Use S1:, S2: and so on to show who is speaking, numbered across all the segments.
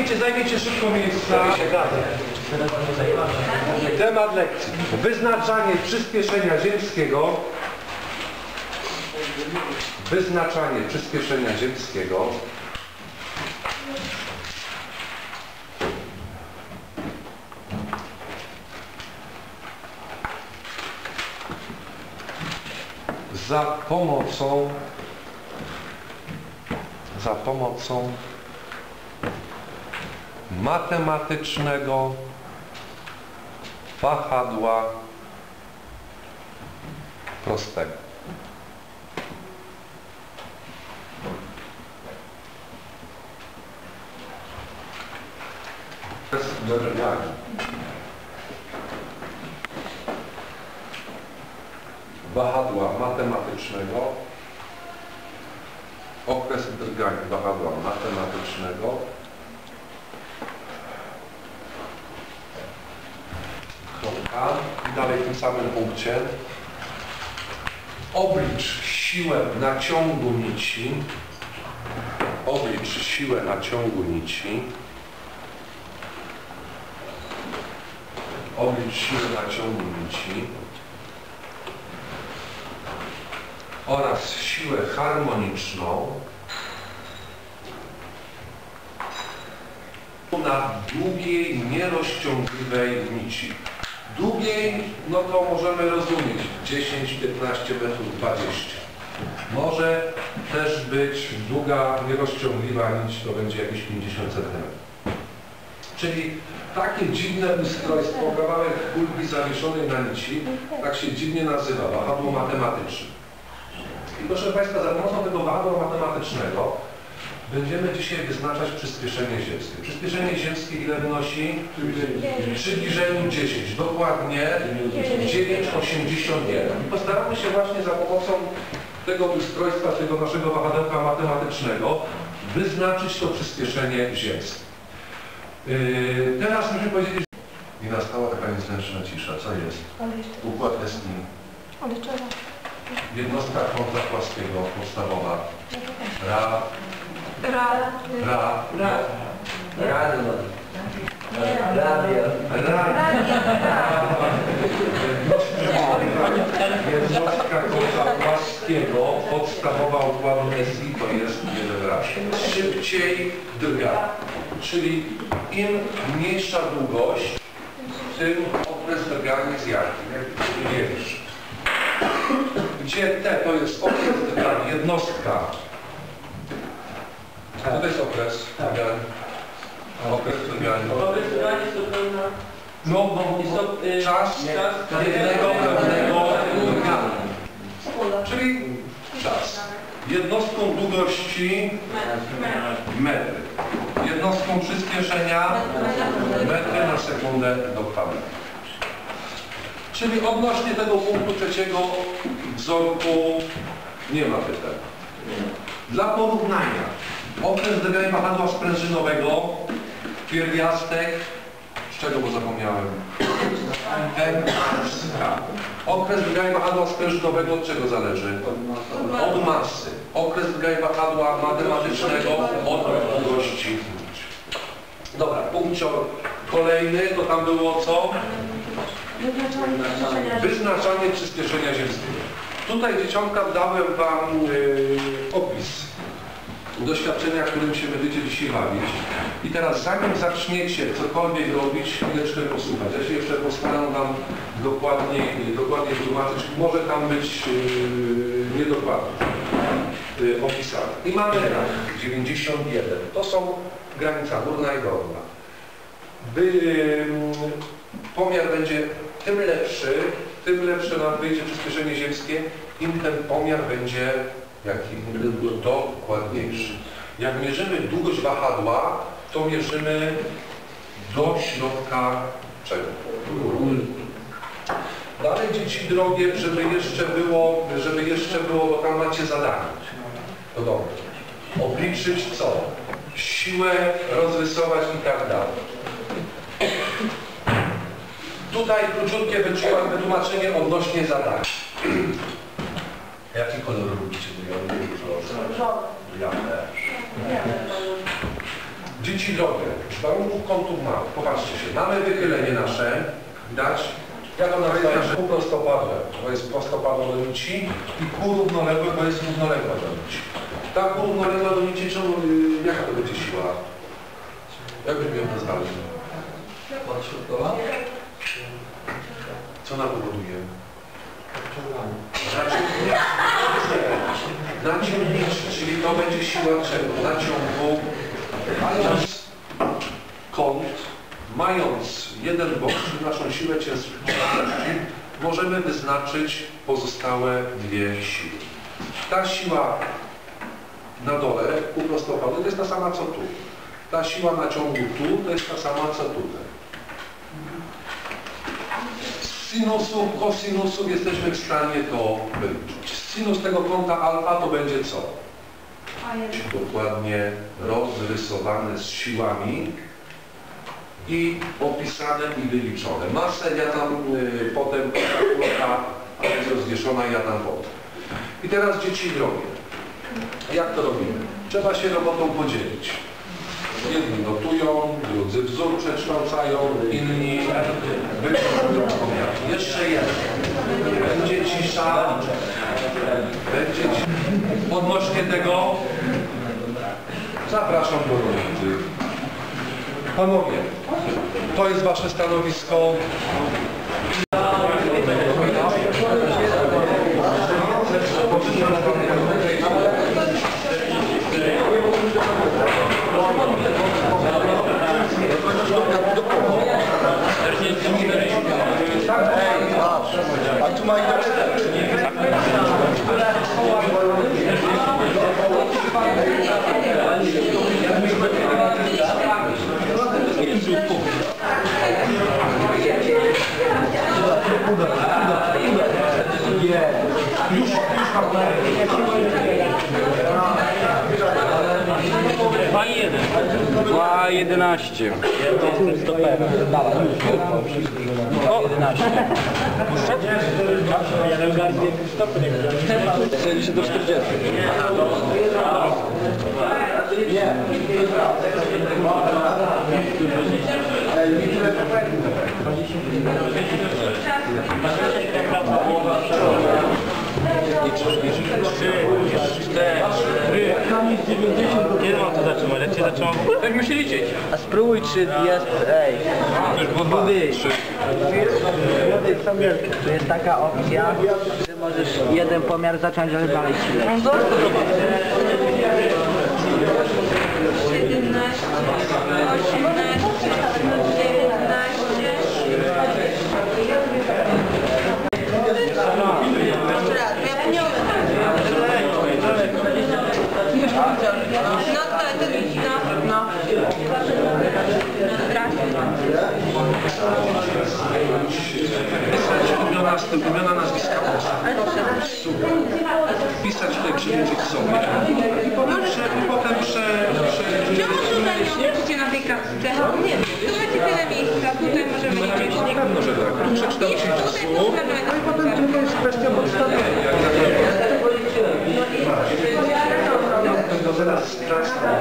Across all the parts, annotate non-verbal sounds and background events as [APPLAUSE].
S1: Zajmijcie, zajmijcie szybko miejsca. Temat lekcji. Wyznaczanie przyspieszenia ziemskiego. Wyznaczanie przyspieszenia ziemskiego. Za pomocą za pomocą matematycznego wahadła prostego. Drgania. Wahadła matematycznego okres drgań wahadła matematycznego i dalej w tym samym punkcie. Oblicz siłę naciągu nici. Oblicz siłę naciągu nici. Oblicz siłę naciągu nici. Oraz siłę harmoniczną. Na długiej, nierozciągliwej nici. Długiej, no to możemy rozumieć 10, 15 metrów, 20. Może też być długa, nierozciągliwa nić, to będzie jakieś 50 cm. Czyli takie dziwne ustrojstwo, kawałek kulki zawieszonej na nici, tak się dziwnie nazywa, wahadło matematyczne. I proszę Państwa, za pomocą tego wahadła matematycznego będziemy dzisiaj wyznaczać przyspieszenie ziemskie. Przyspieszenie ziemskie ile wynosi? W przybliżeniu 10. Dokładnie 9,81. I postaramy się właśnie za pomocą tego ustrojstwa, tego naszego wahadełka matematycznego wyznaczyć to przyspieszenie ziemskie. Yy, teraz musimy powiedzieć... I nastała taka niezręczna cisza. Co jest? Układ
S2: czego?
S1: Jednostka kąta płaskiego, podstawowa. Ra,
S2: Ra.
S1: ra, ra,
S3: Radio. Radio.
S1: ra. Jednostka kąta płaskiego, podstawowa układu SI to jest jeden raz. Szybciej drga. Czyli im mniejsza długość, tym okres drgania jest jaki? Większy. Gdzie T to jest okres drgania, jednostka. Co to jest okres drgania? Okres drgania.
S3: Orysowanie zupełna.
S1: No, no,
S3: y,
S1: czas jednego pewnego drgania. Czyli czas. Jednostką długości metry. Jednostką przyspieszenia metry na sekundę do kwadratu. Czyli odnośnie tego punktu trzeciego wzorku nie ma pytań. Dla porównania okres drgania wahadła sprężynowego pierwiastek z czego bo zapomniałem? Okres drgania wahadła sprężynowego od czego zależy? Od masy. Okres drgania wahadła matematycznego od długości. Dobra, punkcior kolejny, to tam było co? Wyznaczanie przyspieszenia ziemskiego. Tutaj dzieciątka dałem Wam yy, opis doświadczenia, którym się będziecie dzisiaj bawić. I teraz zanim zaczniecie cokolwiek robić, chwileczkę posłuchać. Ja się jeszcze postaram Wam dokładniej, dokładnie tłumaczyć. Może tam być yy, niedokładnie yy, opisane. I mamy tak, 91. To są granica górna i dolna. By, yy, pomiar będzie tym lepszy, tym lepsze nam wyjdzie przyspieszenie ziemskie, im ten pomiar będzie jaki dokładniejszy. Jak mierzymy długość wahadła, to mierzymy do środka czego? Dalej dzieci drogie, żeby jeszcze było, żeby jeszcze było, bo tam macie zadanie. To dobrze. Obliczyć co? Siłę, rozrysować i tak dalej. Tutaj króciutkie wytłumaczenie odnośnie zadań. [CLEARS THROAT] Jaki kolor lubicie? Ja też. Dzieci drogie, z warunków kątów małych. Popatrzcie się, mamy wychylenie nasze, widać? Ja to nazywa nasze pół prostopadłe, bo jest prostopadłe do nici i pół równoległe, bo jest równoległe do nici. Ta pół równoległa do nici, czemu, y, jaka to będzie siła? Jak byśmy ją nazwali?
S3: Podśrodkowa?
S1: Co ona powoduje? Naciągnięcie. [LAUGHS] Naciągnięcie, czyli to będzie siła czego? Naciągu. Mając kąt, mając jeden bok, czyli naszą siłę ciężkości, możemy wyznaczyć pozostałe dwie siły. Ta siła na dole, uprostowana, to jest ta sama co tu. Ta siła naciągu tu, to jest ta sama co tutaj. Z sinusów, kosinusów jesteśmy w stanie to wyliczyć. Sinus tego kąta alfa to będzie co? Dokładnie rozrysowane z siłami i opisane i wyliczone. Masę ja tam y, potem, kalkulacja będzie rozwieszona, ja tam potem. I teraz dzieci drogie. Jak to robimy? Trzeba się robotą podzielić. Jedni notują, drudzy wzór przekształcają, inni pomiar. Jeszcze jeden. Będzie cisza. Cisza. Odnośnie tego zapraszam do roboty. Panowie, to jest wasze stanowisko.
S4: 11. Celi się do 40.
S5: Kiedy mam to zatrzymać? Jak się zatrzymam?
S4: Tak musi liczyć.
S3: A spróbuj, czy jest... Ej, Budy. Budy, jest taka opcja, że możesz jeden pomiar zacząć, ale dalej ci leci.
S2: 17, 18, No to, to widzi, no. No.
S1: Imiona, imiona nazwiska Super. Pisać tutaj, przywrócić sobie. I potem, prze, i potem prze, prze,
S2: Czemu tutaj nie liczycie na tej kartce? Nie, tu macie tyle miejsca, tutaj możemy liczyć.
S1: Na pewno, że tak.
S2: Tutaj
S1: wzór.
S2: postawiamy
S1: No i potem to jest kwestia podstawienia. Jak tak to zaraz teraz
S4: A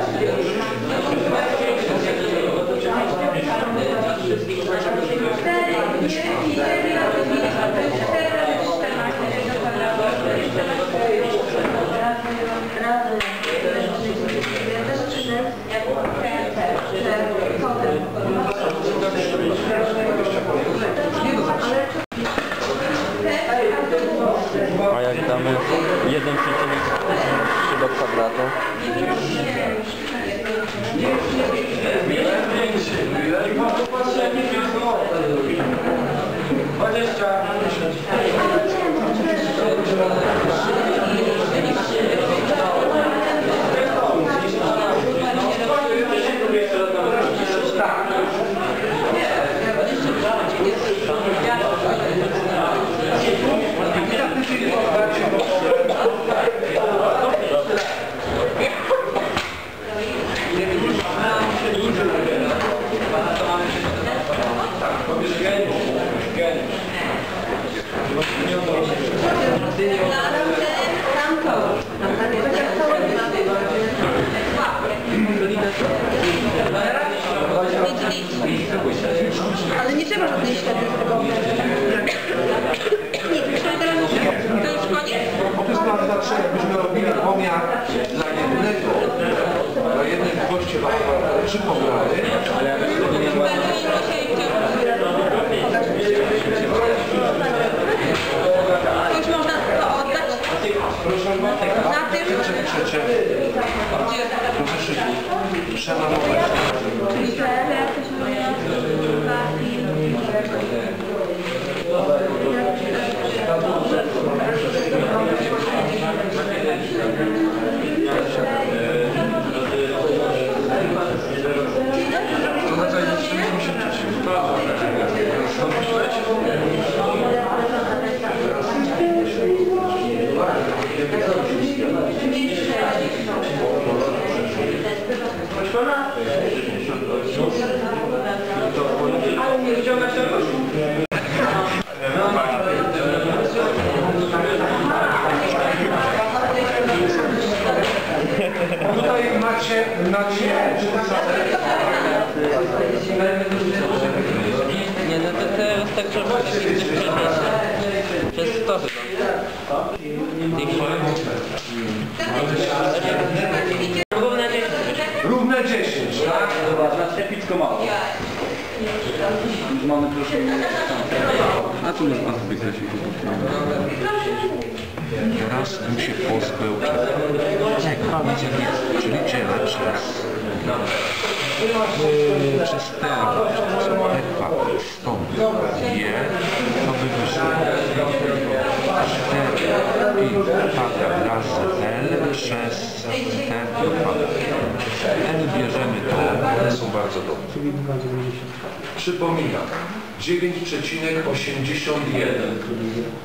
S2: çıkmadı
S1: herhalde. Macie, macie
S4: Nie, no to teraz tak trzeba się przenieść. Przez to chyba.
S1: równe 10, tak?
S4: Epicko mało. Mamy troszkę A tu można wykreślić.
S1: Raz bym się pozbył. Czyli dzielę przez yy, przez T, Epa, stąd je, to by wyszło 4 i kwadrat razy L przez T kwadrat. L bierzemy to, one są bardzo dobre. Przypominam, 9,81.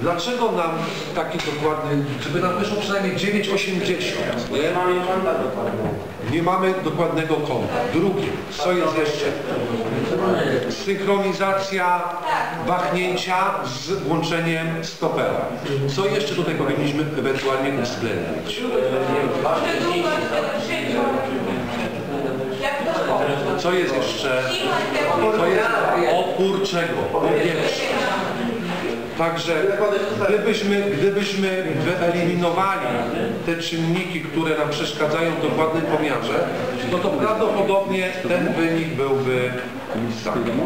S1: Dlaczego nam taki dokładny, żeby nam wyszło przynajmniej 9,80? Nie? nie mamy dokładnego kąta. Drugie, co jest jeszcze? Synchronizacja wahnięcia z włączeniem stopera. Co jeszcze tutaj powinniśmy ewentualnie uwzględnić? Co jest jeszcze? To jest opór czego? Powietrza. Także gdybyśmy, gdybyśmy wyeliminowali te czynniki, które nam przeszkadzają w dokładnym pomiarze, no to prawdopodobnie ten wynik byłby sam.